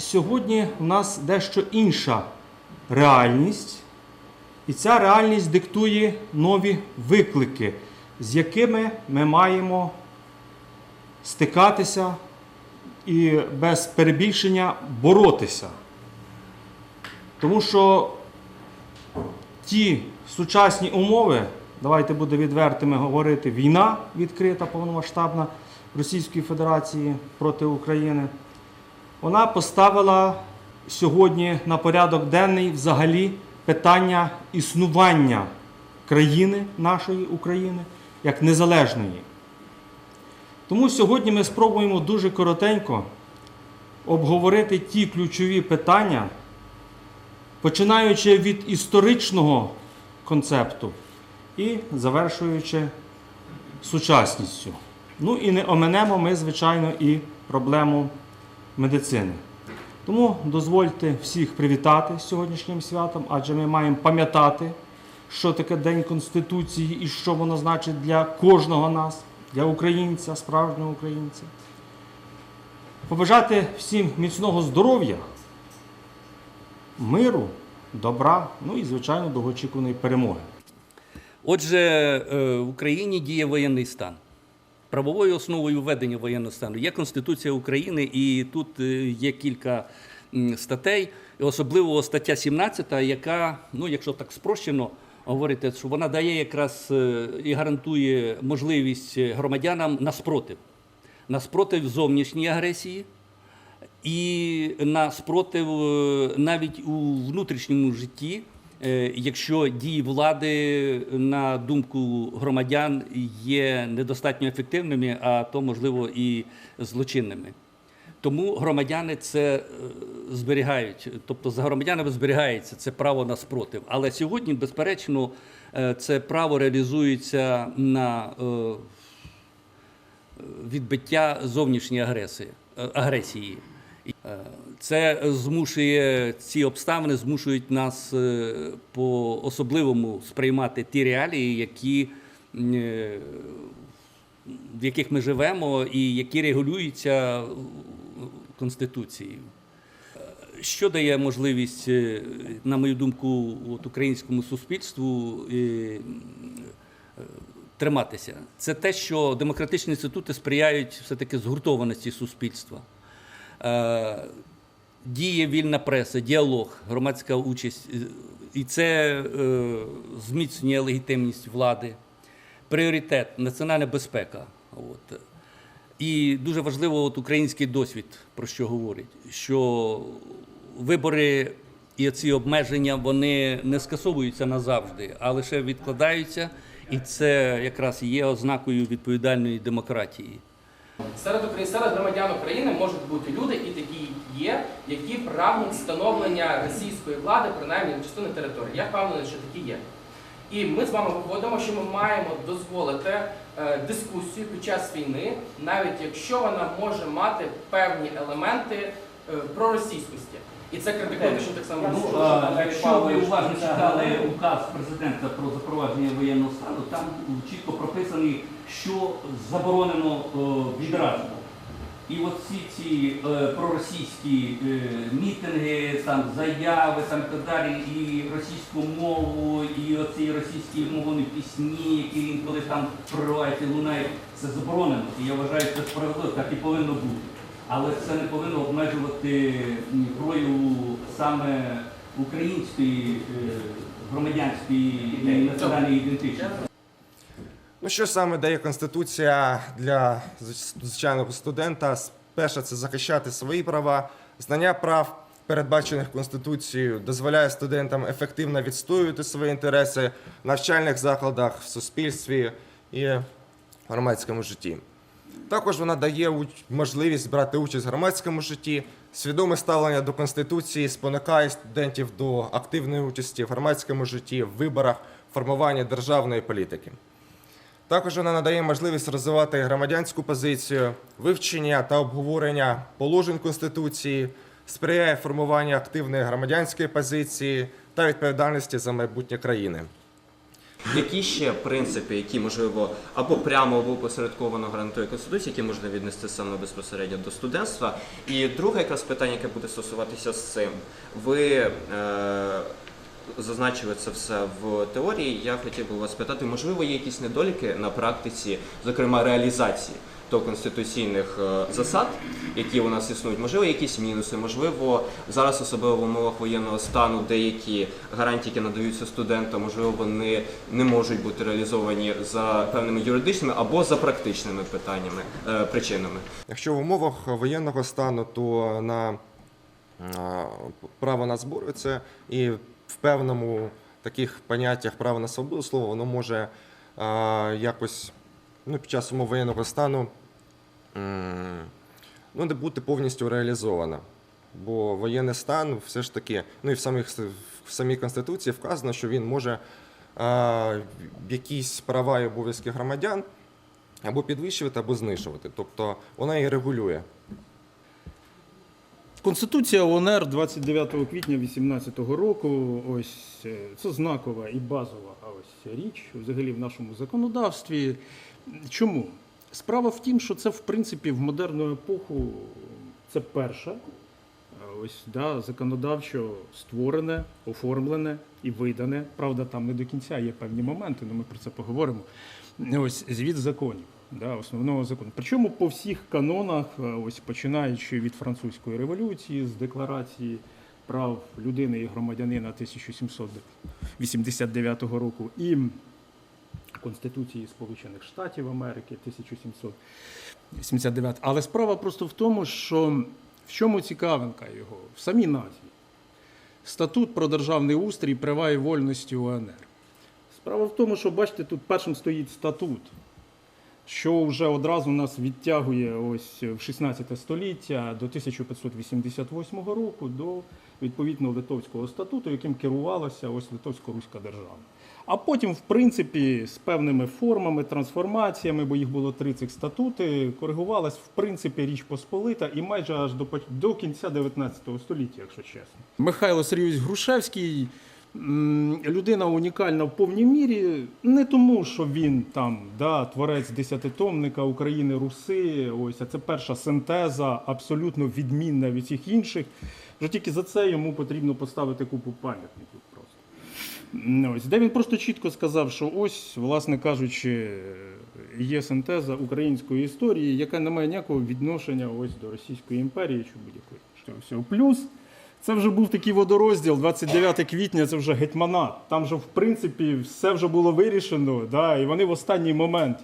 сьогодні у нас дещо інша реальність, і ця реальність диктує нові виклики, з якими ми маємо стикатися і без перебільшення боротися. Тому що ті сучасні умови, давайте буде відвертими говорити, війна відкрита повномасштабна Російської Федерації проти України, вона поставила сьогодні на порядок денний взагалі питання існування країни нашої України як незалежної. Тому сьогодні ми спробуємо дуже коротенько обговорити ті ключові питання, починаючи від історичного концепту і завершуючи сучасністю. Ну і не оминемо ми, звичайно, і проблему медицини. Тому дозвольте всіх привітати з сьогоднішнім святом, адже ми маємо пам'ятати, що таке День Конституції і що воно значить для кожного нас, для українця, справжнього українця. Побажати всім міцного здоров'я, миру, добра, ну і, звичайно, довгоочікуваної перемоги. Отже, е, в Україні діє воєнний стан. Правовою основою введення воєнного стану є Конституція України, і тут е, є кілька статей, особливо стаття 17, яка, ну, якщо так спрощено говорити, що вона дає якраз е, і гарантує можливість громадянам на спротив. На зовнішній агресії, і на спротив е, навіть у внутрішньому житті, якщо дії влади, на думку громадян, є недостатньо ефективними, а то, можливо, і злочинними. Тому громадяни це е, зберігають, тобто за громадянами зберігається це право на спротив. Але сьогодні, безперечно, е, це право реалізується на е, відбиття зовнішньої агресії. е, агресії. І, е, Це змушує ці обставини змушують нас е, по особливому сприймати ті реалії, які, е, в яких ми живемо, і які регулюються Конституцією. Що дає можливість, е, на мою думку, от українському суспільству триматися. Це те, що демократичні інститути сприяють все-таки згуртованості суспільства. Е, Діє вільна преса, діалог, громадська участь, Е, і це е, зміцнює легітимність влади, пріоритет, національна безпека. От. І дуже важливо от український досвід, про що говорить, що вибори і ці обмеження вони не скасовуються назавжди, а лише відкладаються, і це якраз є ознакою відповідальної демократії. Серед серед громадян України можуть бути люди, і такі є, які прагнуть встановлення російської влади, принаймні на частини території. Я впевнений, що такі є. І ми з вами виходимо, що ми маємо дозволити е, дискусію під час війни, навіть якщо вона може мати певні елементи е, проросійськості. І це критикує, що так само Ну, а, якщо ви уважно читали указ президента про запровадження воєнного стану, там чітко прописаний, що заборонено е, відразу. І от всі ці е, проросійські е, мітинги, там заяви, там і так далі, і російську мову, і оці російські мовні пісні, які інколи там проривають і лунають, це заборонено. І я вважаю, це справедливо, так і повинно бути. Але це не повинно обмежувати прояву саме української е, громадянської і національної ідентичності. Ну, що саме дає Конституція для звичайного студента? Перше, це захищати свої права, знання прав, передбачених Конституцією, дозволяє студентам ефективно відстоювати свої інтереси в навчальних закладах, в суспільстві і громадському житті. Також вона дає можливість брати участь в громадському житті. Свідоме ставлення до Конституції спонукає студентів до активної участі в громадському житті, в виборах, формуванні державної політики. Також вона надає можливість розвивати громадянську позицію, вивчення та обговорення положень Конституції, сприяє формуванню активної громадянської позиції та відповідальності за майбутнє країни. Які ще принципи, які можливо або прямо, або посередковано гарантує Конституція, які можна віднести саме безпосередньо до студентства? І друге якраз питання, яке буде стосуватися з цим. Ви е, зазначили це все в теорії. Я хотів би вас питати, можливо, є якісь недоліки на практиці, зокрема реалізації до конституційних е, засад, які у нас існують, можливо, якісь мінуси, можливо, зараз особливо в умовах воєнного стану деякі гарантії, які надаються студентам, можливо, вони не можуть бути реалізовані за певними юридичними або за практичними питаннями, е, причинами. Якщо в умовах воєнного стану, то на право на збори це і в певному таких поняттях право на свободу слова, воно може а, якось ну, під час воєнного стану ну, не бути повністю реалізовано. Бо воєнний стан все ж таки, ну і в, самих, в самій Конституції вказано, що він може а, якісь права і обов'язки громадян або підвищувати, або знижувати. Тобто вона і регулює. Конституція ОНР 29 квітня 2018 року. Ось е, це знакова і базова ось річ взагалі в нашому законодавстві. Чому? Справа в тім, що це в принципі в модерну епоху це перше. Ось да, законодавчо створене, оформлене і видане. Правда, там не до кінця є певні моменти, але ми про це поговоримо. Ось звіт законів, да, основного закону. Причому по всіх канонах, е, ось починаючи від французької революції, з декларації прав людини і громадянина 1789 року і Конституції Сполучених Штатів Америки 1779. Але справа просто в тому, що в чому цікавинка його? В самій назві. Статут про державний устрій, права і вольності УНР. Справа в тому, що бачите, тут першим стоїть статут, що вже одразу нас відтягує ось в 16 століття до 1588 року до відповідного литовського статуту, яким керувалася ось Литовсько-Руська держава. А потім, в принципі, з певними формами, трансформаціями, бо їх було три цих статути, коригувалась в принципі Річ Посполита і майже аж до, до кінця 19 століття, якщо чесно. Михайло Сергійович Грушевський людина унікальна в повній мірі, не тому, що він там да, творець десятитомника України Руси. Ось а це перша синтеза, абсолютно відмінна від всіх інших. Вже тільки за це йому потрібно поставити купу пам'ятників просто. Ось, де він просто чітко сказав, що ось, власне кажучи, є синтеза української історії, яка не має ніякого відношення ось до Російської імперії чи будь-якої. Плюс це вже був такий водорозділ, 29 квітня, це вже гетьманат. Там же, в принципі, все вже було вирішено, да, і вони в останній момент.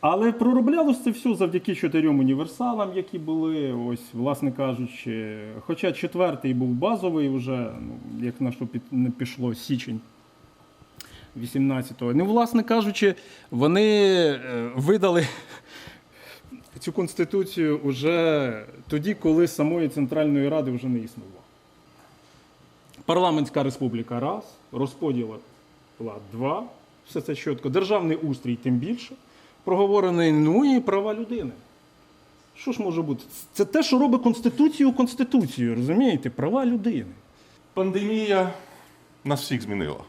Але пророблялось це все завдяки чотирьом універсалам, які були, ось, власне кажучи. Хоча четвертий був базовий вже, ну, як на що під, не пішло січень 18-го. Ну, власне кажучи, вони е, видали цю конституцію вже тоді, коли самої Центральної Ради вже не існувало. Парламентська республіка раз, розподіл влад два, все це чітко. Державний устрій тим більше. Проговорений, ну і права людини. Що ж може бути? Це те, що робить Конституцію Конституцією, розумієте? Права людини. Пандемія нас всіх змінила.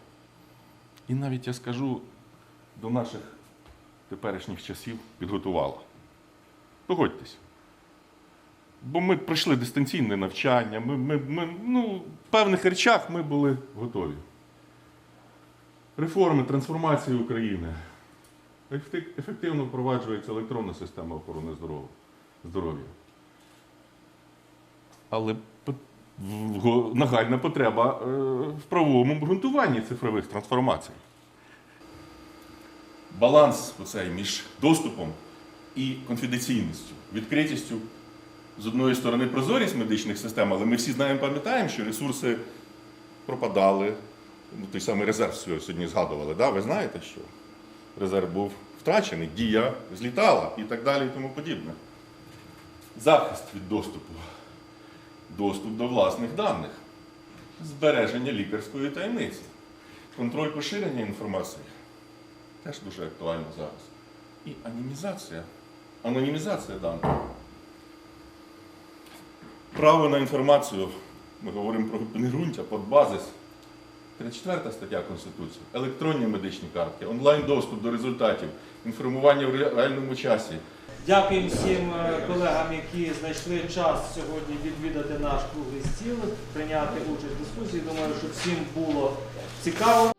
І навіть я скажу, до наших теперішніх часів підготувала. Погодьтесь. Бо ми пройшли дистанційне навчання, ми, ми, ми, ну, в певних речах ми були готові. Реформи, трансформації України. Ефективно впроваджується електронна система охорони здоров'я. Але нагальна потреба е, в правовому ґрунтуванні цифрових трансформацій. Баланс оцей між доступом і конфіденційністю, відкритістю. З одної сторони, прозорість медичних систем, але ми всі знаємо, пам'ятаємо, що ресурси пропадали. Ну, той самий резерв сьогодні згадували. Да? Ви знаєте, що резерв був втрачений, дія злітала і так далі, і тому подібне. Захист від доступу доступ до власних даних, збереження лікарської таємниці, контроль поширення інформації теж дуже актуально зараз. І анонімізація. Анонімізація даних. Право на інформацію, ми говоримо про підґрунтя, подбазис. 34 стаття Конституції, електронні медичні картки, онлайн-доступ до результатів, інформування в реальному часі. Дякуємо всім е, колегам, які знайшли час сьогодні відвідати наш круглий стіл, прийняти участь в дискусії. Думаю, що всім було цікаво.